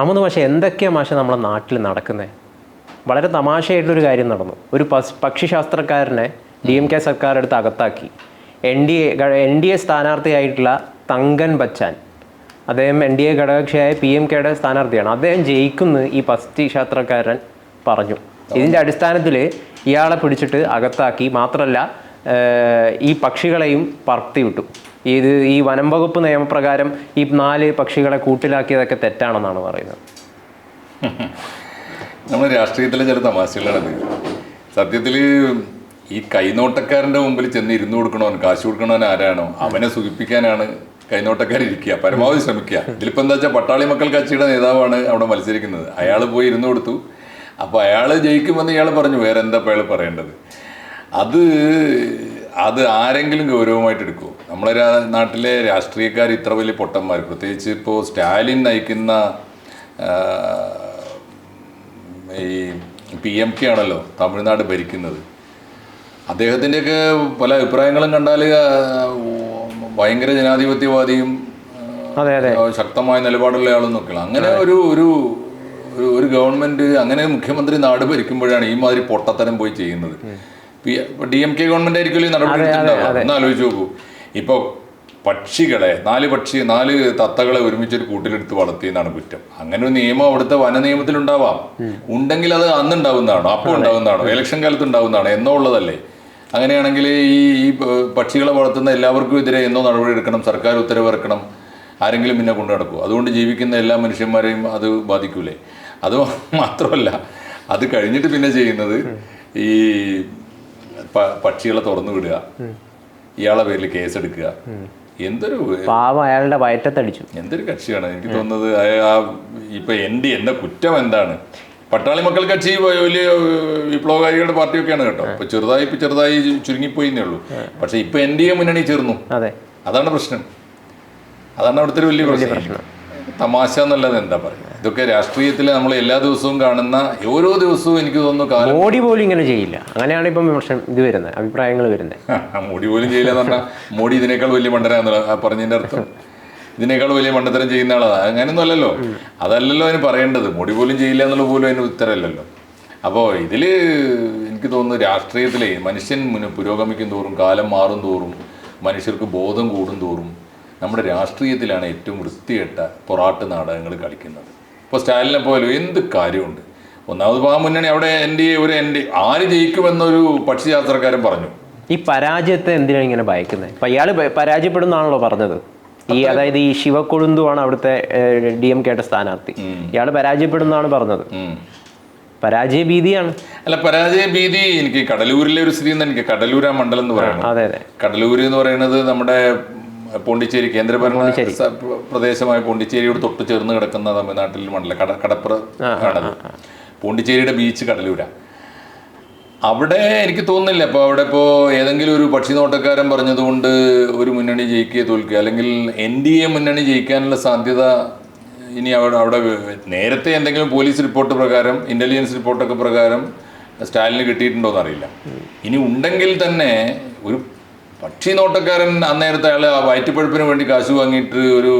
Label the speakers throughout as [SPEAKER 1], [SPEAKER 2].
[SPEAKER 1] അമ്മന്ന് പക്ഷേ എന്തൊക്കെയാണ് മാഷെ നമ്മളെ നാട്ടിൽ നടക്കുന്നത് വളരെ തമാശയായിട്ടൊരു കാര്യം നടന്നു. ഒരു പസ് പക്ഷിശാസ്ത്രക്കാരനെ ഡി എം കെ സർക്കാർ എടുത്ത് അകത്താക്കി. N D A N D A സ്ഥാനാർത്ഥിയായിട്ടുള്ള Thankan Bachan. അദ്ദേഹം എൻ ഡി എ ഘടകകക്ഷിയായ പി എം കെയുടെ സ്ഥാനാർത്ഥിയാണ്. അദ്ദേഹം ജയിക്കുമെന്ന് ഈ പക്ഷിശാസ്ത്രക്കാരൻ പറഞ്ഞു. ഇതിന്റെ അടിസ്ഥാനത്തിൽ ഇയാളെ പിടിച്ചിട്ട് അകത്താക്കി. മാത്രമല്ല ഈ പക്ഷികളെയും പറത്തി വിട്ടു ഇത് ഈ വനം വകുപ്പ് നിയമപ്രകാരം ഈ നാല് പക്ഷികളെ കൂട്ടിലാക്കിയതൊക്കെ തെറ്റാണെന്നാണ് പറയുന്നത്.
[SPEAKER 2] നമ്മൾ രാഷ്ട്രീയത്തിലെ ചില തമാശകളാണത്. സത്യത്തിൽ ഈ കൈനോട്ടക്കാരന്റെ മുമ്പിൽ ചെന്ന് ഇരുന്ന് കൊടുക്കണോ കാശ് കൊടുക്കണോ ആരാണോ അവനെ സുഖിപ്പിക്കാനാണ് കൈനോട്ടക്കാരിരിക്കുക പരമാവധി ശ്രമിക്കുക. ഇതിലിപ്പോൾ എന്താ വെച്ചാൽ പട്ടാളി മക്കൾ കക്ഷിയുടെ നേതാവാണ് അവിടെ മത്സരിക്കുന്നത്. അയാൾ പോയി ഇരുന്ന് കൊടുത്തു. അപ്പോൾ അയാൾ ജയിക്കുമെന്ന് ഇയാൾ പറഞ്ഞു. വേറെ എന്താ അയാൾ പറയേണ്ടത്? അത് അത് ആരെങ്കിലും ഗൗരവമായിട്ട് എടുക്കുമോ നമ്മളെ നാട്ടിലെ രാഷ്ട്രീയക്കാർ ഇത്ര വലിയ പൊട്ടന്മാർ പ്രത്യേകിച്ച് ഇപ്പോൾ സ്റ്റാലിൻ നയിക്കുന്ന ഈ പി എം കെ ആണല്ലോ തമിഴ്നാട് ഭരിക്കുന്നത്. അദ്ദേഹത്തിന്റെയൊക്കെ പല അഭിപ്രായങ്ങളും കണ്ടാൽ ഭയങ്കര ജനാധിപത്യവാദിയും
[SPEAKER 1] അതെ അതെ.
[SPEAKER 2] ശക്തമായ നിലപാടുള്ള ആളെന്നൊക്കെയാണ്. അങ്ങനെ ഒരു ഒരു ഒരു- ഒരു ഗവൺമെന്റ് അങ്ങനെ മുഖ്യമന്ത്രി നാട് ഭരിക്കുമ്പോഴാണ് ഈ മാതിരി പൊട്ടത്തരം പോയി ചെയ്യുന്നത്. ഡി എം കെ ഗവൺമെന്റ് ആയിരിക്കുമല്ലോ ഈ നടപടി ഒന്ന് ആലോചിച്ച് നോക്കൂ. ഇപ്പോൾ പക്ഷികളെ നാല് പക്ഷി നാല് തത്തകളെ ഒരുമിച്ചൊരു കൂട്ടിലെടുത്ത് വളർത്തി എന്നാണ് കുറ്റം. അങ്ങനെ ഒരു നിയമം അവിടുത്തെ വന നിയമത്തിൽ ഉണ്ടാവാം ഉണ്ടെങ്കിൽ അത് അന്ന് ഉണ്ടാവുന്നതാണോ അപ്പോൾ ഉണ്ടാവുന്നതാണോ? ഇലക്ഷൻ കാലത്ത് ഉണ്ടാവുന്നതാണോ എന്നോ ഉള്ളതല്ലേ അങ്ങനെയാണെങ്കിൽ ഈ ഈ പക്ഷികളെ വളർത്തുന്ന എല്ലാവർക്കും എതിരെ എന്നോ നടപടി എടുക്കണം സർക്കാർ ഉത്തരവിറക്കണം ആരെങ്കിലും പിന്നെ കൊണ്ടു നടക്കും. അതുകൊണ്ട് ജീവിക്കുന്ന എല്ലാ മനുഷ്യന്മാരെയും അത് ബാധിക്കൂലേ. അത് മാത്രമല്ല അത് കഴിഞ്ഞിട്ട് പിന്നെ ചെയ്യുന്നത് ഈ പക്ഷികളെ തുറന്നു വിടുക. ഇയാളെ പേരിൽ കേസെടുക്കുക. എന്തൊരു
[SPEAKER 1] പാവം അയാളുടെ വയറ്റത്തടിച്ചു.
[SPEAKER 2] എന്തൊരു കക്ഷിയാണ്. എനിക്ക് തോന്നുന്നത് ആ ഇപ്പൊ എന്റെ എന്റെ കുറ്റം എന്താണ്? പട്ടാളി മക്കൾ കക്ഷി വലിയ വിപ്ലവകാരികളുടെ പാർട്ടിയൊക്കെയാണ് കേട്ടോ. ഇപ്പൊ ചെറുതായി ഇപ്പൊ ചെറുതായി ചുരുങ്ങിപ്പോയിന്നേ ഉള്ളൂ. പക്ഷെ ഇപ്പൊ എൻ ഡി എ മുന്നണി ചേർന്നു.
[SPEAKER 1] അതെ.
[SPEAKER 2] അതാണ് പ്രശ്നം. അതാണ് അവിടുത്തെ വലിയ പ്രശ്നം. തമാശ എന്നല്ലാതെ എന്താ പറയുക? ഇതൊക്കെ രാഷ്ട്രീയത്തിൽ നമ്മൾ എല്ലാ ദിവസവും കാണുന്ന ഓരോ ദിവസവും എനിക്ക് തോന്നുന്നു
[SPEAKER 1] മോഡി പോലും ഇങ്ങനെ ചെയ്യില്ല. അങ്ങനെയാണ് ഇപ്പം വിമർശനം ഇത് വരുന്നത് അഭിപ്രായങ്ങൾ വരുന്നത്.
[SPEAKER 2] മോഡി പോലും ചെയ്യില്ല എന്ന് പറഞ്ഞാൽ മോഡി ഇതിനേക്കാൾ വലിയ മണ്ടനാന്നുള്ള ആ പറഞ്ഞതിന്റെ അർത്ഥം. ഇതിനേക്കാൾ വലിയ മണ്ടത്തരം ചെയ്യുന്ന ആളാണ് അങ്ങനെയൊന്നും അല്ലല്ലോ. അതല്ലല്ലോ അതിന് പറയേണ്ടത്. മോഡി പോലും ചെയ്യില്ല എന്നുള്ള പോലും അതിന് ഉത്തരമല്ലല്ലോ അപ്പോൾ ഇതിൽ എനിക്ക് തോന്നുന്നു രാഷ്ട്രീയത്തിലെ മനുഷ്യൻ പുരോഗമിക്കും തോറും കാലം മാറും തോറും മനുഷ്യർക്ക് ബോധം കൂടും തോറും നമ്മുടെ രാഷ്ട്രീയത്തിലാണ് ഏറ്റവും വൃത്തികെട്ട പൊറാട്ട് നാടകങ്ങൾ കളിക്കുന്നത്. ഇപ്പോൾ സ്റ്റാലിനെ പോലും എന്ത് കാര്യമുണ്ട്? ഒന്നാമത് പോകാൻ ആ മുന്നണി അവിടെ എന്റെ ഒരു എന്റെ ആര് ജയിക്കുമെന്നൊരു പക്ഷിശാസ്ത്രക്കാരൻ പറഞ്ഞു.
[SPEAKER 1] ഈ പരാജയത്തെ എന്തിനാണ് ഇങ്ങനെ ഭയക്കുന്നത്? അപ്പം ഇയാൾ പ- പരാജയപ്പെടുന്നാണല്ലോ പറഞ്ഞത്. ഈ അതായത് ഈ ശിവക്കൊഴുന്തുവാണ് അവിടുത്തെ ഡി എം കെയുടെ സ്ഥാനാർത്ഥി. ഇയാൾ പരാജയപ്പെടുന്നാണ് പറഞ്ഞത്. പരാജയ ഭീതിയാണ്.
[SPEAKER 2] അല്ല പരാജയ ഭീതി എനിക്ക് കടലൂരിലെ ഒരു സ്ഥിതി എനിക്ക് കടലൂർ ആ മണ്ഡലം എന്ന് പറയുന്നത്
[SPEAKER 1] അതെ അതെ.
[SPEAKER 2] കടലൂർ എന്ന് പറയുന്നത് നമ്മുടെ പോണ്ടിച്ചേരി കേന്ദ്രഭരണ പ്രദേശമായ പോണ്ടിച്ചേരിയോട് തൊട്ട് ചേർന്ന് കിടക്കുന്ന തമിഴ്നാട്ടിൽ മണ്ഡല കട കടപ്പുറ കടൽ പോണ്ടിച്ചേരിയുടെ ബീച്ച് കടലൂര. അവിടെ എനിക്ക് തോന്നുന്നില്ല. അപ്പോൾ അവിടെ ഇപ്പോൾ ഏതെങ്കിലും ഒരു പക്ഷി നോട്ടക്കാരൻ പറഞ്ഞതുകൊണ്ട് ഒരു മുന്നണി ജയിക്കുക തോൽക്കുക. അല്ലെങ്കിൽ എൻ ഡി എ മുന്നണി ജയിക്കാനുള്ള സാധ്യത ഇനി അവിടെ അവിടെ നേരത്തെ എന്തെങ്കിലും പോലീസ് റിപ്പോർട്ട് പ്രകാരം ഇന്റലിജൻസ് റിപ്പോർട്ടൊക്കെ പ്രകാരം സ്റ്റാലിന് കിട്ടിയിട്ടുണ്ടോ എന്നറിയില്ല ഇനി ഉണ്ടെങ്കിൽ തന്നെ ഒരു പക്ഷി നോട്ടക്കാരൻ അന്നേരത്തെ അയാൾ ആ വയറ്റിപ്പഴുപ്പിന് വേണ്ടി കാശ് വാങ്ങിയിട്ട് ഒരു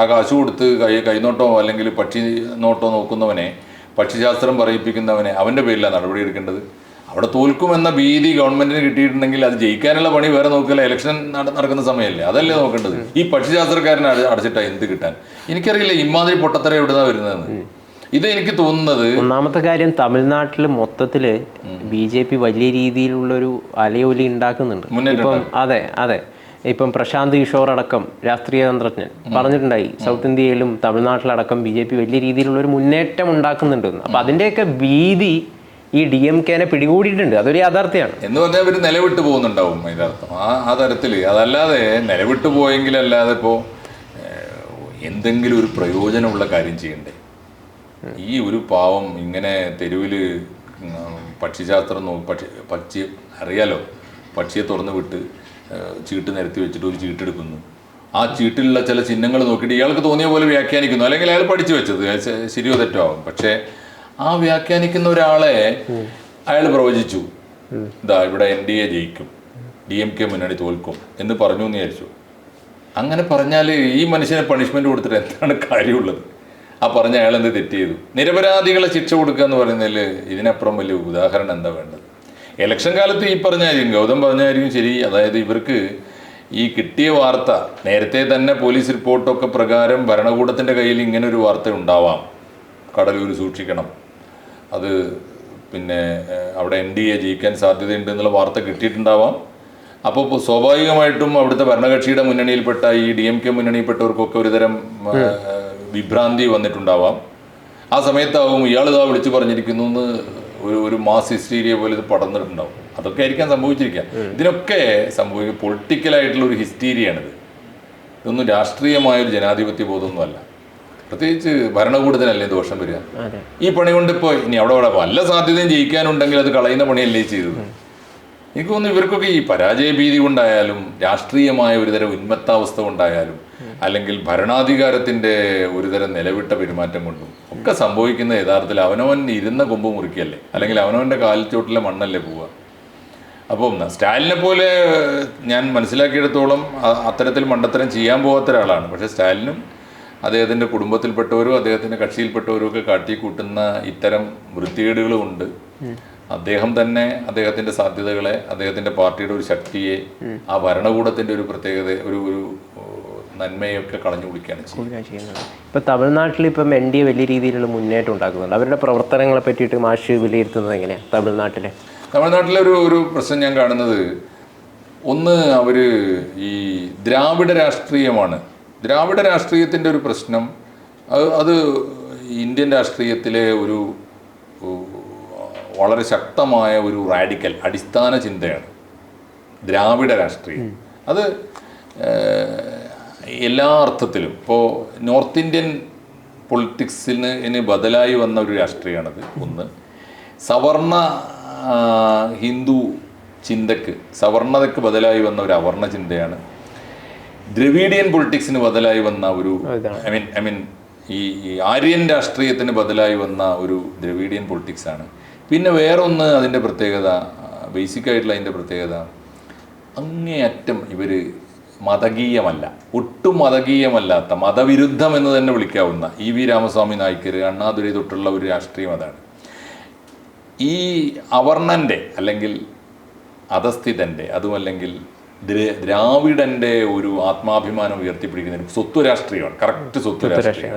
[SPEAKER 2] ആ കാശ് കൊടുത്ത് കൈ കൈനോട്ടോ അല്ലെങ്കിൽ പക്ഷി നോട്ടോ നോക്കുന്നവനെ പക്ഷിശാസ്ത്രം പറയിപ്പിക്കുന്നവനെ അവന്റെ പേരിലാണ് നടപടി എടുക്കേണ്ടത്. അവിടെ തോൽക്കുമെന്ന ഭീതി ഗവൺമെന്റിന് കിട്ടിയിട്ടുണ്ടെങ്കിൽ അത് ജയിക്കാനുള്ള പണി വേറെ നോക്കില്ല ഇലക്ഷൻ നടക്കുന്ന സമയമല്ലേ? അതല്ലേ നോക്കേണ്ടത്. ഈ പക്ഷിശാസ്ത്രക്കാരനെ അടച്ചിട്ടാണ് അടച്ചിട്ടാ എന്ത് കിട്ടാൻ? എനിക്കറിയില്ല ഇമാതിരി പൊട്ടത്തര എവിടുന്നാ വരുന്നതെന്ന്. ഇത് എനിക്ക് തോന്നുന്നത്
[SPEAKER 1] ഒന്നാമത്തെ കാര്യം തമിഴ്നാട്ടിൽ മൊത്തത്തിൽ ബി ജെ പി വലിയ രീതിയിലുള്ളൊരു അലയൊലി ഉണ്ടാക്കുന്നുണ്ട്. ഇപ്പം അതെ അതെ. ഇപ്പം പ്രശാന്ത് കിഷോർ അടക്കം രാഷ്ട്രീയ തന്ത്രജ്ഞൻ പറഞ്ഞിട്ടുണ്ടായി സൗത്ത് ഇന്ത്യയിലും തമിഴ്നാട്ടിലടക്കം ബി ജെ പി വലിയ രീതിയിലുള്ള ഒരു മുന്നേറ്റം ഉണ്ടാക്കുന്നുണ്ട് അപ്പൊ അതിന്റെയൊക്കെ ഭീതി ഈ ഡി എം കെനെ പിടികൂടിയിട്ടുണ്ട്. അതൊരു യാഥാർത്ഥ്യമാണ്.
[SPEAKER 2] എന്ന് പറഞ്ഞാൽ ഇവർ നിലവിട്ട് പോകുന്നുണ്ടാവും അതിന്റെ അർത്ഥം. ആ ആ തരത്തിൽ അതല്ലാതെ നിലവിട്ട് പോയെങ്കിലല്ലാതെ ഇപ്പോ എന്തെങ്കിലും ഒരു പ്രയോജനമുള്ള കാര്യം ചെയ്യണ്ടേ? ഈ ഒരു പാവം ഇങ്ങനെ തെരുവിൽ പക്ഷിശാസ്ത്രം നോക്കി പക്ഷി പക്ഷി അറിയാലോ? പക്ഷിയെ തുറന്നു വിട്ട് ചീട്ട് നിരത്തി വെച്ചിട്ട് ഒരു ചീട്ടെടുക്കുന്നു. ആ ചീട്ടിലുള്ള ചില ചിഹ്നങ്ങൾ നോക്കിയിട്ട് ഇയാൾക്ക് തോന്നിയ പോലെ വ്യാഖ്യാനിക്കുന്നു. അല്ലെങ്കിൽ അയാൾ പഠിച്ചു വെച്ചത്. ശരിയോ തെറ്റോ ആവും. പക്ഷേ ആ വ്യാഖ്യാനിക്കുന്ന ഒരാളെ അയാൾ പ്രവചിച്ചു. ഇതാ ഇവിടെ എൻ ഡി എ ജയിക്കും. ഡി എം കെ മുന്നണി തോൽക്കും എന്ന് പറഞ്ഞു എന്ന് വിചാരിച്ചു. അങ്ങനെ പറഞ്ഞാൽ ഈ മനുഷ്യനെ പണിഷ്മെന്റ് കൊടുത്തിട്ട് എന്താണ് കാര്യമുള്ളത്? ആ പറഞ്ഞ അയാൾ എന്ത് തെറ്റ് ചെയ്തു? നിരപരാധികളെ ശിക്ഷ കൊടുക്കുക എന്ന് പറയുന്നതിൽ ഇതിനപ്പുറം വലിയ ഉദാഹരണം എന്താ വേണ്ടത്? ഇലക്ഷൻ കാലത്ത് ഈ പറഞ്ഞായിരിക്കും ഗൗതം പറഞ്ഞായിരിക്കും ശരി. അതായത് ഇവർക്ക് ഈ കിട്ടിയ വാർത്ത നേരത്തെ തന്നെ പോലീസ് റിപ്പോർട്ടൊക്കെ പ്രകാരം ഭരണകൂടത്തിന്റെ കയ്യിൽ ഇങ്ങനെ ഒരു വാർത്ത ഉണ്ടാവാം. കടലൂർ സൂക്ഷിക്കണം. അത് പിന്നെ അവിടെ എൻ ഡി എ ജയിക്കാൻ സാധ്യതയുണ്ട് എന്നുള്ള വാർത്ത കിട്ടിയിട്ടുണ്ടാവാം. അപ്പോൾ സ്വാഭാവികമായിട്ടും അവിടുത്തെ ഭരണകക്ഷിയുടെ മുന്നണിയിൽപ്പെട്ട ഈ ഡി എം കെ മുന്നണിയിൽപ്പെട്ടവർക്കൊക്കെ ഒരുതരം വിഭ്രാന്തി വന്നിട്ടുണ്ടാവാം. ആ സമയത്താവും ഇയാൾ ഇതാ വിളിച്ചു പറഞ്ഞിരിക്കുന്നു എന്ന് ഒരു ഒരു മാസ് ഹിസ്റ്റീരിയ പോലെ ഇത് പടർന്നിട്ടുണ്ടാവും. അതൊക്കെ ആയിരിക്കാം സംഭവിച്ചിരിക്കുക ഇതിനൊക്കെ സംഭവിക്കുക പൊളിറ്റിക്കലായിട്ടുള്ള ഒരു ഹിസ്റ്റീരിയാണിത്. ഇതൊന്നും രാഷ്ട്രീയമായ ഒരു ജനാധിപത്യ ബോധമൊന്നുമല്ല. പ്രത്യേകിച്ച് ഭരണകൂടത്തിനല്ലേ ദോഷം വരിക? ഈ പണി കൊണ്ട് ഇപ്പോൾ ഇനി അവിടെ അവിടെ വല്ല സാധ്യതയും ജയിക്കാനുണ്ടെങ്കിൽ അത് കളയുന്ന പണിയല്ലേ ചെയ്തത്? എനിക്ക് തോന്നുന്നു ഇവർക്കൊക്കെ ഈ പരാജയ ഭീതി കൊണ്ടായാലും രാഷ്ട്രീയമായ ഒരുതരം ഉന്മത്താവസ്ഥ കൊണ്ടായാലും അല്ലെങ്കിൽ ഭരണാധികാരത്തിന്റെ ഒരുതരം നിലവിട്ട പെരുമാറ്റം കൊണ്ടും ഒക്കെ സംഭവിക്കുന്ന യഥാർത്ഥത്തിൽ അവനവൻ ഇരുന്ന കൊമ്പ് മുറിക്കല്ലേ? അല്ലെങ്കിൽ അവനവന്റെ കാലിച്ചോട്ടിലെ മണ്ണല്ലേ പോവുക? അപ്പം സ്റ്റാലിനെ പോലെ ഞാൻ മനസ്സിലാക്കിയെടുത്തോളം അത്തരത്തിൽ മണ്ടത്തരം ചെയ്യാൻ പോകാത്ത ഒരാളാണ് പക്ഷേ സ്റ്റാലിനും അദ്ദേഹത്തിന്റെ കുടുംബത്തിൽപ്പെട്ടവരും അദ്ദേഹത്തിന്റെ കക്ഷിയിൽപ്പെട്ടവരും ഒക്കെ കാട്ടിക്കൂട്ടുന്ന ഇത്തരം വൃത്തികേടുകളും ഉണ്ട് അദ്ദേഹം തന്നെ അദ്ദേഹത്തിന്റെ സാധ്യതകളെ അദ്ദേഹത്തിന്റെ പാർട്ടിയുടെ ഒരു ശക്തിയെ ആ ഭരണകൂടത്തിന്റെ ഒരു പ്രത്യേകത ഒരു ഒരു നന്മയൊക്കെ കളഞ്ഞു കുടിക്കുകയാണ് ചെയ്യുന്നത്.
[SPEAKER 1] ഇപ്പൊ ഇപ്പം തമിഴ്നാട്ടിൽ ഇപ്പം എൻ ഡി എ വലിയ രീതിയിലുള്ള മുന്നേറ്റം ഉണ്ടാക്കുന്നുണ്ട്. അവരുടെ പ്രവർത്തനങ്ങളെ പറ്റിയിട്ട് മാഷ് വിലയിരുത്തുന്നത് എങ്ങനെയാണ് തമിഴ്നാട്ടിലെ?
[SPEAKER 2] തമിഴ്നാട്ടിലെ ഒരു ഒരു പ്രശ്നം ഞാൻ കാണുന്നത് ഒന്ന് അവർ ഈ ദ്രാവിഡ രാഷ്ട്രീയമാണ്. ദ്രാവിഡ രാഷ്ട്രീയത്തിന്റെ ഒരു പ്രശ്നം. അത് ഇന്ത്യൻ രാഷ്ട്രീയത്തിലെ ഒരു വളരെ ശക്തമായ ഒരു റാഡിക്കൽ അടിസ്ഥാന ചിന്തയാണ് ദ്രാവിഡ രാഷ്ട്രീയം. അത് എല്ലാ അർത്ഥത്തിലും ഇപ്പോൾ നോർത്ത് ഇന്ത്യൻ പൊളിറ്റിക്സിന് ഇന് ബദലായി വന്ന ഒരു രാഷ്ട്രീയമാണത് ഒന്ന്. സവർണ ഹിന്ദു ചിന്തക്ക് സവർണതയ്ക്ക് ബദലായി വന്ന ഒരു അവർണ ചിന്തയാണ് ദ്രവീഡിയൻ പൊളിറ്റിക്സിന് ബദലായി വന്ന ഒരു ഐ മീൻ ഐ മീൻ ഈ ആര്യൻ രാഷ്ട്രീയത്തിന് ബദലായി വന്ന ഒരു ദ്രവീഡിയൻ പൊളിറ്റിക്സ് ആണ് പിന്നെ വേറൊന്ന് അതിന്റെ പ്രത്യേകത ബേസിക് ആയിട്ടുള്ള അതിന്റെ പ്രത്യേകത അങ്ങേയറ്റം ഇവർ മതകീയമല്ല ഒട്ടും മതകീയമല്ലാത്ത മതവിരുദ്ധം എന്ന് തന്നെ വിളിക്കാവുന്ന ഇ വി രാമസ്വാമി നായ്ക്കർ അണ്ണാതുരൈ തൊട്ടുള്ള ഒരു രാഷ്ട്രീയം അതാണ്. ഈ അവർണന്റെ അല്ലെങ്കിൽ അധസ്ഥിതന്റെ അതുമല്ലെങ്കിൽ ദ്ര- ദ്രാവിഡന്റെ ഒരു ആത്മാഭിമാനം ഉയർത്തിപ്പിടിക്കുന്ന ഒരു സ്വത്വ രാഷ്ട്രീയമാണ് കറക്റ്റ് സ്വത്വ രാഷ്ട്രീയം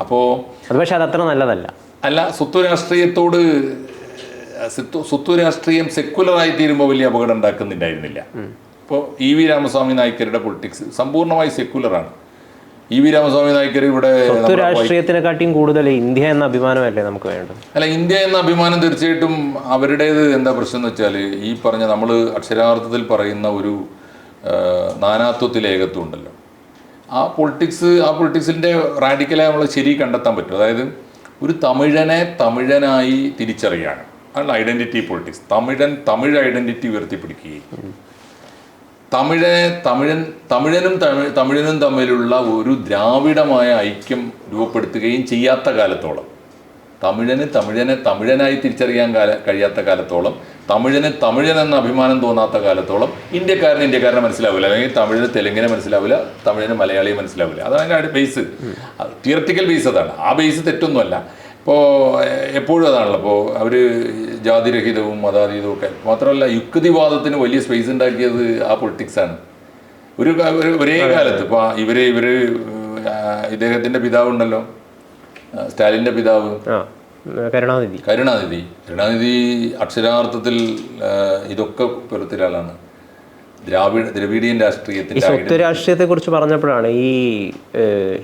[SPEAKER 2] അപ്പോൾ
[SPEAKER 1] അത് പക്ഷേ അത് അത്ര നല്ലതല്ല.
[SPEAKER 2] അല്ല സ്വത്വ രാഷ്ട്രീയത്തോട് സ്വത്വ- രാഷ്ട്രീയം സെക്കുലറായി തീരുമ്പോൾ വലിയ അപകടം ഉണ്ടാക്കുന്നുണ്ടായിരുന്നില്ല. ഇപ്പോൾ ഇ വി രാമസ്വാമി നായ്ക്കരുടെ പൊളിറ്റിക്സ് സമ്പൂർണമായി സെക്കുലറാണ് ഇ വി രാമസ്വാമി നായ്ക്കർ ഇവിടെ
[SPEAKER 1] രാഷ്ട്രീയത്തിനെക്കാട്ടിയും കൂടുതൽ ഇന്ത്യ എന്ന അഭിമാനമല്ലേ നമുക്ക് വേണ്ടത്?
[SPEAKER 2] അല്ല ഇന്ത്യ എന്ന അഭിമാനം തീർച്ചയായിട്ടും അവരുടേത് എന്താ പ്രശ്നം എന്ന് വെച്ചാൽ ഈ പറഞ്ഞ നമ്മൾ അക്ഷരാർത്ഥത്തിൽ പറയുന്ന ഒരു നാനാത്വത്തിൽ ഏകത്വം ഉണ്ടല്ലോ. ആ പൊളിറ്റിക്സ് ആ പൊളിറ്റിക്സിന്റെ റാഡിക്കലായി നമ്മൾ ശരി കണ്ടെത്താൻ പറ്റും. അതായത് ഒരു തമിഴനെ തമിഴനായി തിരിച്ചറിയാണ്. അതാണ് ഐഡന്റിറ്റി പൊളിറ്റിക്സ്. തമിഴൻ തമിഴ് ഐഡന്റിറ്റി ഉയർത്തിപ്പിടിക്കുകയും തമിഴനെ തമിഴൻ തമിഴനും തമിഴ് തമിഴനും തമ്മിലുള്ള ഒരു ദ്രാവിഡമായ ഐക്യം രൂപപ്പെടുത്തുകയും ചെയ്യാത്ത കാലത്തോളം. തമിഴന് തമിഴനെ തമിഴനായി തിരിച്ചറിയാൻ കാല കഴിയാത്ത കാലത്തോളം തമിഴന് തമിഴൻ എന്ന അഭിമാനം തോന്നാത്ത കാലത്തോളം ഇന്ത്യക്കാരന് ഇന്ത്യക്കാരനെ മനസ്സിലാവില്ല. അല്ലെങ്കിൽ തമിഴിന് തെലുങ്കിനെ മനസ്സിലാവില്ല തമിഴിന് മലയാളിയെ മനസ്സിലാവില്ല. അതാണ് അതിന്റെ ബേസ് തിയററ്റിക്കൽ ബേസ് അതാണ്. ആ ബേസ് തെറ്റൊന്നുമല്ല. ഇപ്പോൾ എപ്പോഴും അതാണല്ലോ. ഇപ്പോൾ അവർ ജാതിരഹിതവും മതാതീതവും ഒക്കെ. മാത്രമല്ല യുക്തിവാദത്തിന് വലിയ സ്പേസ് ഉണ്ടാക്കിയത് ആ പൊളിറ്റിക്സാണ് ഒരു ഒരു- ഒരേ കാലത്ത് ഇപ്പോൾ ഇവർ ഇവർ ഇദ്ദേഹത്തിന്റെ ഇദ്ദേഹത്തിന്റെ പിതാവുണ്ടല്ലോ സ്റ്റാലിന്റെ സ്റ്റാലിന്റെ പിതാവ്.
[SPEAKER 1] കരുണാനിധി.
[SPEAKER 2] കരുണാനിധി. കരുണാനിധി അക്ഷരാർത്ഥത്തിൽ ഇതൊക്കെ പുലർത്തിയ ആളാണ് ദ്രാവിഡ ദ്രവീഡിയൻ രാഷ്ട്രീയത്തിന്റെ
[SPEAKER 1] സ്വത്ത് രാഷ്ട്രീയത്തെ കുറിച്ച് പറഞ്ഞപ്പോഴാണ് ഈ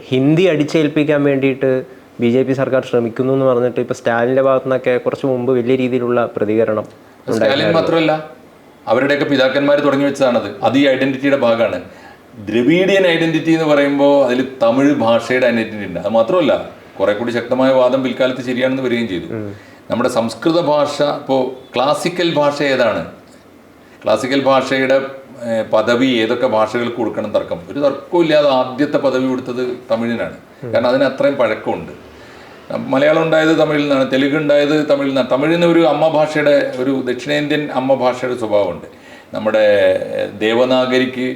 [SPEAKER 1] ഹിന്ദി അടിച്ചേൽപ്പിക്കാൻ വേണ്ടിയിട്ട് ബി ജെ പി സർക്കാർ ശ്രമിക്കുന്നു എന്ന് പറഞ്ഞിട്ട് ഇപ്പൊ സ്റ്റാലിന്റെ ഭാഗത്തു നിന്നൊക്കെ കുറച്ച് മുമ്പ് വലിയ രീതിയിലുള്ള പ്രതികരണം
[SPEAKER 2] സ്റ്റാലിൻ മാത്രമല്ല അവരുടെയൊക്കെ പിതാക്കന്മാർ തുടങ്ങി വെച്ചതാണത്. അത് ഈ ഐഡന്റിറ്റിയുടെ ഭാഗമാണ്. ദ്രവീഡിയൻ ഐഡന്റിറ്റി എന്ന് പറയുമ്പോൾ അതിൽ തമിഴ് ഭാഷയുടെ ഐഡന്റിറ്റി ഉണ്ട്. അത് മാത്രമല്ല കുറെ കൂടി ശക്തമായ വാദം പിൽക്കാലത്ത് ശരിയാണെന്ന് വരികയും ചെയ്തു. നമ്മുടെ സംസ്കൃത ഭാഷ ഇപ്പോൾ ക്ലാസിക്കൽ ഭാഷ ഏതാണ്? ക്ലാസിക്കൽ ഭാഷയുടെ പദവി ഏതൊക്കെ ഭാഷകൾക്ക് കൊടുക്കണം തർക്കം. ഒരു തർക്കവും ഇല്ലാതെ ആദ്യത്തെ പദവി കൊടുത്തത് തമിഴിനാണ്. കാരണം അതിന് അത്രയും പഴക്കമുണ്ട്. മലയാളം ഉണ്ടായത് തമിഴിൽ നിന്നാണ് തെലുങ്ക് ഉണ്ടായത് തമിഴിൽ നിന്നാണ്. തമിഴിന് ഒരു അമ്മ ഭാഷയുടെ ഒരു ദക്ഷിണേന്ത്യൻ അമ്മ ഭാഷയുടെ സ്വഭാവമുണ്ട്. നമ്മുടെ ദേവനാഗരിക്ക്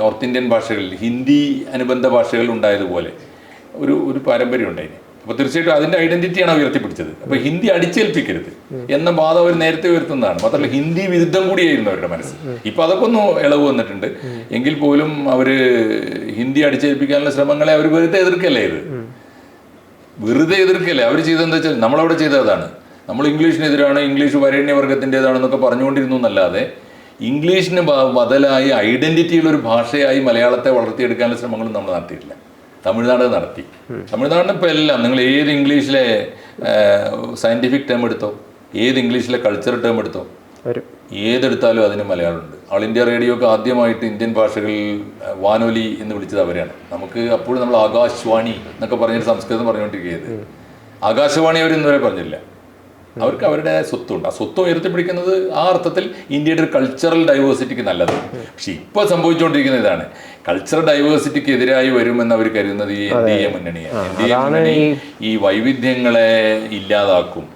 [SPEAKER 2] നോർത്ത് ഇന്ത്യൻ ഭാഷകളിൽ ഹിന്ദി അനുബന്ധ ഭാഷകൾ ഉണ്ടായതുപോലെ ഒരു ഒരു പാരമ്പര്യം ഉണ്ടായിന്. അപ്പൊ തീർച്ചയായിട്ടും അതിന്റെ ഐഡന്റിറ്റിയാണ് ഉയർത്തിപ്പിടിച്ചത്. അപ്പോൾ ഹിന്ദി അടിച്ചേൽപ്പിക്കരുത് എന്ന ബാധ അവർ നേരത്തെ ഉയർത്തുന്നതാണ്. മാത്രമല്ല ഹിന്ദി വിരുദ്ധം കൂടിയായിരുന്നു അവരുടെ മനസ്സ്. ഇപ്പൊ അതൊക്കെ ഒന്ന് ഇളവ് വന്നിട്ടുണ്ട്. എങ്കിൽ പോലും അവർ ഹിന്ദി അടിച്ചേൽപ്പിക്കാനുള്ള ശ്രമങ്ങളെ അവർ വെറുതെ എതിർക്കല്ലേ ഇത്? വെറുതെ എതിർക്കല്ലേ? അവർ ചെയ്തെന്താ വെച്ചാൽ നമ്മളവിടെ ചെയ്തതാണ് നമ്മൾ ഇംഗ്ലീഷിനെതിരാണ് ഇംഗ്ലീഷ് വരേണ്യവർഗത്തിന്റെതാണെന്നൊക്കെ പറഞ്ഞുകൊണ്ടിരുന്നു എന്നല്ലാതെ ഇംഗ്ലീഷിന് ബദലായി ഐഡന്റിറ്റിയുള്ള ഒരു ഭാഷയായി മലയാളത്തെ വളർത്തിയെടുക്കാനുള്ള ശ്രമങ്ങളും നമ്മൾ നടത്തിയിട്ടില്ല. തമിഴ്നാട് നടത്തി. തമിഴ്നാടിന് ഇപ്പോൾ എല്ലാം നിങ്ങൾ ഏത് ഇംഗ്ലീഷിലെ സയന്റിഫിക് ടേം എടുത്തോ ഏത് ഇംഗ്ലീഷിലെ കൾച്ചർ ടേം എടുത്തോ
[SPEAKER 1] ഒരു
[SPEAKER 2] ഏതെടുത്താലും അതിന് മലയാളമുണ്ട്. ആൾ ഇന്ത്യ റേഡിയോക്ക് ആദ്യമായിട്ട് ഇന്ത്യൻ ഭാഷകളിൽ വാനോലി എന്ന് വിളിച്ചത് അവരാണ്. നമുക്ക് അപ്പോഴും നമ്മൾ ആകാശവാണി എന്നൊക്കെ പറഞ്ഞൊരു സംസ്കൃതം പറഞ്ഞുകൊണ്ടിരിക്കുകയത് ആകാശവാണി അവർ ഇന്നുവരെ പറഞ്ഞില്ല. അവർക്ക് അവരുടെ സ്വത്തുണ്ട്. ആ സ്വത്ത് ഉയർത്തിപ്പിടിക്കുന്നത് ആ അർത്ഥത്തിൽ ഇന്ത്യയുടെ ഒരു കൾച്ചറൽ ഡൈവേഴ്സിറ്റിക്ക് നല്ലത് പക്ഷെ ഇപ്പോൾ സംഭവിച്ചുകൊണ്ടിരിക്കുന്ന ഇതാണ്. കൾച്ചറൽ ഡൈവേഴ്സിറ്റിക്ക് എതിരായി വരുമെന്ന് അവർ കരുതുന്നത് ഈ എൻ ഡി എ മുന്നണിയാണ്. എൻ ഡി എ മുന്നണി ഈ വൈവിധ്യങ്ങളെ ഇല്ലാതാക്കും.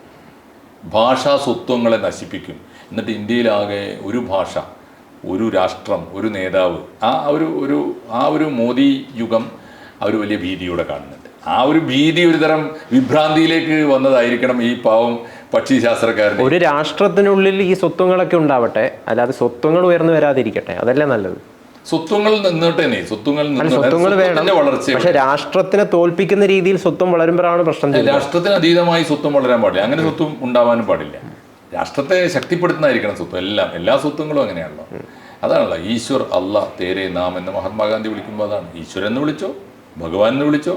[SPEAKER 2] ഭാഷാ സ്വത്വങ്ങളെ നശിപ്പിക്കും. എന്നിട്ട് ഇന്ത്യയിലാകെ ഒരു ഭാഷ ഒരു രാഷ്ട്രം ഒരു നേതാവ് ആ ഒരു ഒരു ആ ഒരു മോദി യുഗം അവർ വലിയ ഭീതിയോടെ കാണുന്നുണ്ട്. ആ ഒരു ഭീതി ഒരു തരം വിഭ്രാന്തിയിലേക്ക് വന്നതായിരിക്കണം ഈ പാവം പക്ഷി ശാസ്ത്രക്കാരൻ
[SPEAKER 1] ഒരു രാഷ്ട്രത്തിനുള്ളിൽ ഈ സ്വത്വങ്ങളൊക്കെ ഉണ്ടാവട്ടെ അല്ലാതെ സ്വത്വങ്ങൾ ഉയർന്നു വരാതിരിക്കട്ടെ അതല്ലേ നല്ലത്?
[SPEAKER 2] സ്വത്വങ്ങൾ നിന്നിട്ട് തന്നെ സ്വത്വങ്ങൾ.
[SPEAKER 1] സ്വത്വങ്ങൾ വേണം.
[SPEAKER 2] വളർച്ച
[SPEAKER 1] പക്ഷെ രാഷ്ട്രത്തിനെ തോൽപ്പിക്കുന്ന രീതിയിൽ സ്വത്വം വളരുമ്പോഴാണ് പ്രശ്നം.
[SPEAKER 2] രാഷ്ട്രത്തിന് അതീതമായി സ്വത്വം വളരാൻ പാടില്ല. അങ്ങനെ സ്വത്വം ഉണ്ടാവാനും പാടില്ല. രാഷ്ട്രത്തെ ശക്തിപ്പെടുത്തുന്നതായിരിക്കണം സ്വത്വം എല്ലാം എല്ലാ സ്വത്വങ്ങളും അങ്ങനെയാണല്ലോ. അതാണല്ലോ ഈശ്വർ അല്ല തേരെ നാം എന്ന് മഹാത്മാഗാന്ധി വിളിക്കുമ്പോൾ അതാണ്. ഈശ്വരൻ എന്ന് വിളിച്ചോ? ഭഗവാൻ എന്ന് വിളിച്ചോ?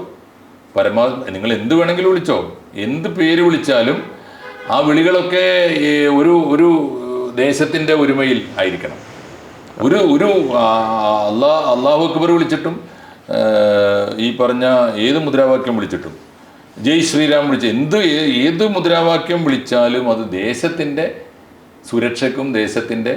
[SPEAKER 2] പരമാ നിങ്ങൾ എന്ത് വേണമെങ്കിലും വിളിച്ചോ? എന്ത് പേര് വിളിച്ചാലും ആ വിളികളൊക്കെ ഒരു ഒരു ദേശത്തിന്റെ ഒരുമയിൽ ആയിരിക്കണം. ഒരു ഒരു അള്ളാഹ് അള്ളാ അള്ളാഹു അക്ബർ വിളിച്ചിട്ടും ഈ പറഞ്ഞ ഏത് മുദ്രാവാക്യം വിളിച്ചിട്ടും. ജയ് ശ്രീരാം വിളിച്ച എന്ത് ഏത് മുദ്രാവാക്യം വിളിച്ചാലും അത് ദേശത്തിന്റെ സുരക്ഷയ്ക്കും ദേശത്തിന്റെ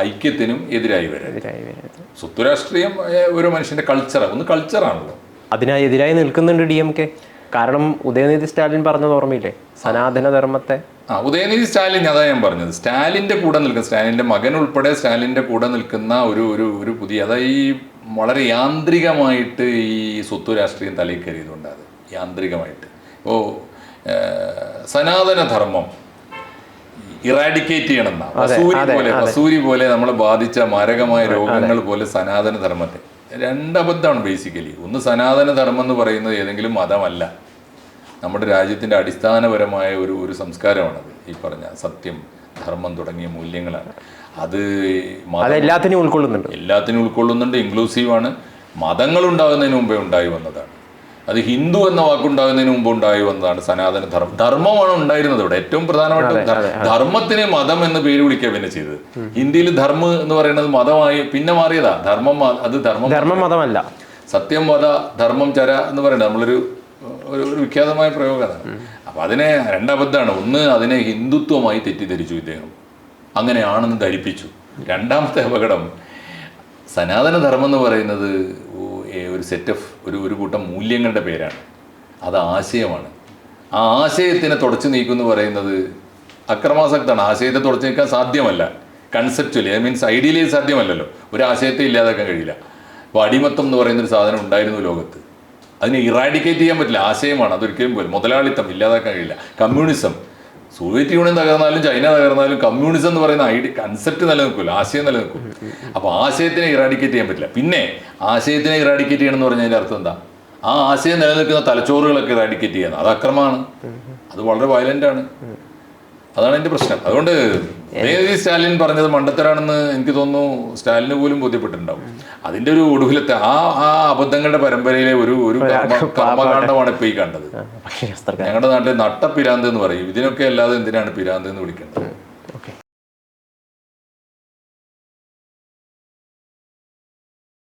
[SPEAKER 2] ഐക്യത്തിനും എതിരായി വരും
[SPEAKER 1] എതിരായി വരും
[SPEAKER 2] സ്വത്വരാഷ്ട്രീയം ഒരു മനുഷ്യന്റെ കൾച്ചറാണ് ഒന്ന് കൾച്ചറാണല്ലോ
[SPEAKER 1] അതിനായി എതിരായി നിൽക്കുന്നുണ്ട് ഡി എം കെ. കാരണം ഉദയനിധി സ്റ്റാലിൻ പറഞ്ഞത് ഓർമ്മയില്ലേ? സനാതന ധർമ്മത്തെ.
[SPEAKER 2] ആ ഉദയനിധി സ്റ്റാലിൻ അതാണ് ഞാൻ പറഞ്ഞത്. സ്റ്റാലിന്റെ കൂടെ നിൽക്കുന്ന സ്റ്റാലിന്റെ മകൻ ഉൾപ്പെടെ സ്റ്റാലിന്റെ കൂടെ നിൽക്കുന്ന ഒരു ഒരു ഒരു പുതിയ അതായത് ഈ വളരെ യാന്ത്രികമായിട്ട് ഈ സ്വത്തു രാഷ്ട്രീയം തലയിൽ കയറിയതുകൊണ്ട് അത് യാന്ത്രികമായിട്ട്. ഓ സനാതനധർമ്മം ഇറാഡിക്കേറ്റ് ചെയ്യണം. വസൂരി പോലെ വസൂരി പോലെ നമ്മളെ ബാധിച്ച മാരകമായ രോഗങ്ങൾ പോലെ സനാതന ധർമ്മത്തെ രണ്ട് ബേസിക്കലി ഒന്ന് സനാതന ധർമ്മം എന്ന് പറയുന്നത് ഏതെങ്കിലും മതമല്ല. നമ്മുടെ രാജ്യത്തിന്റെ അടിസ്ഥാനപരമായ ഒരു ഒരു സംസ്കാരമാണത്. ഈ പറഞ്ഞ സത്യം ധർമ്മം തുടങ്ങിയ മൂല്യങ്ങളാണ്. അത്
[SPEAKER 1] എല്ലാത്തിനും ഉൾക്കൊള്ളുന്നുണ്ട്.
[SPEAKER 2] എല്ലാത്തിനും ഉൾക്കൊള്ളുന്നുണ്ട് ഇൻക്ലൂസീവാണ് മതങ്ങൾ ഉണ്ടാകുന്നതിന് മുമ്പേ ഉണ്ടായി വന്നതാണ്. അത് ഹിന്ദു എന്ന വാക്കുണ്ടാകുന്നതിന് മുമ്പ് ഉണ്ടായി വന്നതാണ് സനാതന ധർമ്മം. ധർമ്മമാണ് ഉണ്ടായിരുന്നത് ഇവിടെ. ഏറ്റവും പ്രധാനമായിട്ട് ധർമ്മത്തിന് മതം എന്ന് പേര് വിളിക്കുക പിന്നെ ചെയ്തത്. ഹിന്ദിയിൽ ധർമ്മം എന്ന് പറയുന്നത് മതമായി പിന്നെ മാറിയതാ. ധർമ്മം അത് ധർമ്മം
[SPEAKER 1] ധർമ്മം മതമല്ല.
[SPEAKER 2] സത്യം മത ധർമ്മം ചര എന്ന് പറയുന്നത് നമ്മളൊരു ഒരു ഒരു വിഖ്യാതമായ പ്രയോഗമാണ്. അപ്പൊ അതിനെ രണ്ടബദ്ധമാണ് ഒന്ന് അതിനെ ഹിന്ദുത്വമായി തെറ്റിദ്ധരിച്ചു ഇദ്ദേഹം. അങ്ങനെയാണെന്ന് ധരിപ്പിച്ചു. രണ്ടാമത്തെ അപകടം സനാതന ധർമ്മം എന്ന് പറയുന്നത് ഒരു സെറ്റ് ഓഫ് ഒരു ഒരു കൂട്ടം മൂല്യങ്ങളുടെ പേരാണ്. അത് ആശയമാണ്. ആ ആശയത്തിനെ തുടച്ചു നീക്കുമെന്ന് പറയുന്നത് അക്രമാസക്താണ് ആശയത്തെ തുടച്ചു നീക്കാൻ സാധ്യമല്ല. കൺസെപ്ച്വലി ഐ മീൻസ് ഐഡിയലി സാധ്യമല്ലല്ലോ. ഒരു ആശയത്തെ ഇല്ലാതാക്കാൻ കഴിയില്ല. അപ്പോൾ അടിമത്തം എന്ന് പറയുന്ന ഒരു സാധനം ഉണ്ടായിരുന്നു ലോകത്ത്. അതിനെ ഇറാഡിക്കേറ്റ് ചെയ്യാൻ പറ്റില്ല. ആശയമാണ്. അതൊരിക്കലും പോലും മുതലാളിത്തം ഇല്ലാതാക്കാൻ കഴിയില്ല. കമ്മ്യൂണിസം സോവിയറ്റ് യൂണിയൻ തകർന്നാലും ചൈന തകർന്നാലും കമ്മ്യൂണിസം എന്ന് പറയുന്ന ഐഡിയ കൺസെപ്റ്റ് നിലനിൽക്കില്ല ആശയം നിലനിൽക്കും അപ്പോൾ ആശയത്തിനെ ഇറാഡിക്കേറ്റ് ചെയ്യാൻ പറ്റില്ല. പിന്നെ ആശയത്തിനെ ഇറാഡിക്കേറ്റ് ചെയ്യണം എന്ന് പറഞ്ഞതിന്റെ അർത്ഥം എന്താ? ആ ആശയം നിലനിൽക്കുന്ന തലച്ചോറുകളൊക്കെ ഇറാഡിക്കേറ്റ് ചെയ്യണം അത് അക്രമമാണ്. അത് വളരെ വയലന്റ് ആണ്. അതാണ് എന്റെ പ്രശ്നം. അതുകൊണ്ട് സ്റ്റാലിൻ പറഞ്ഞത് മണ്ടത്തരാണെന്ന് എനിക്ക് തോന്നുന്നു സ്റ്റാലിന് പോലും ബോധ്യപ്പെട്ടിട്ടുണ്ടാവും. അതിന്റെ ഒരു ഒടുവിലത്തെ ആ ആ അബദ്ധങ്ങളുടെ പരമ്പരയിലെ ഒരു ഒരു കർമ്മ- കർമ്മകാണ്ഡമാണ് ഇപ്പൊ ഈ കണ്ടത്. ഞങ്ങളുടെ നാട്ടിൽ നട്ട പിരാന്ത് എന്ന് പറയും. ഇതിനൊക്കെ അല്ലാതെ എന്തിനാണ് പിരാന്ത് എന്ന് വിളിക്കേണ്ടത്?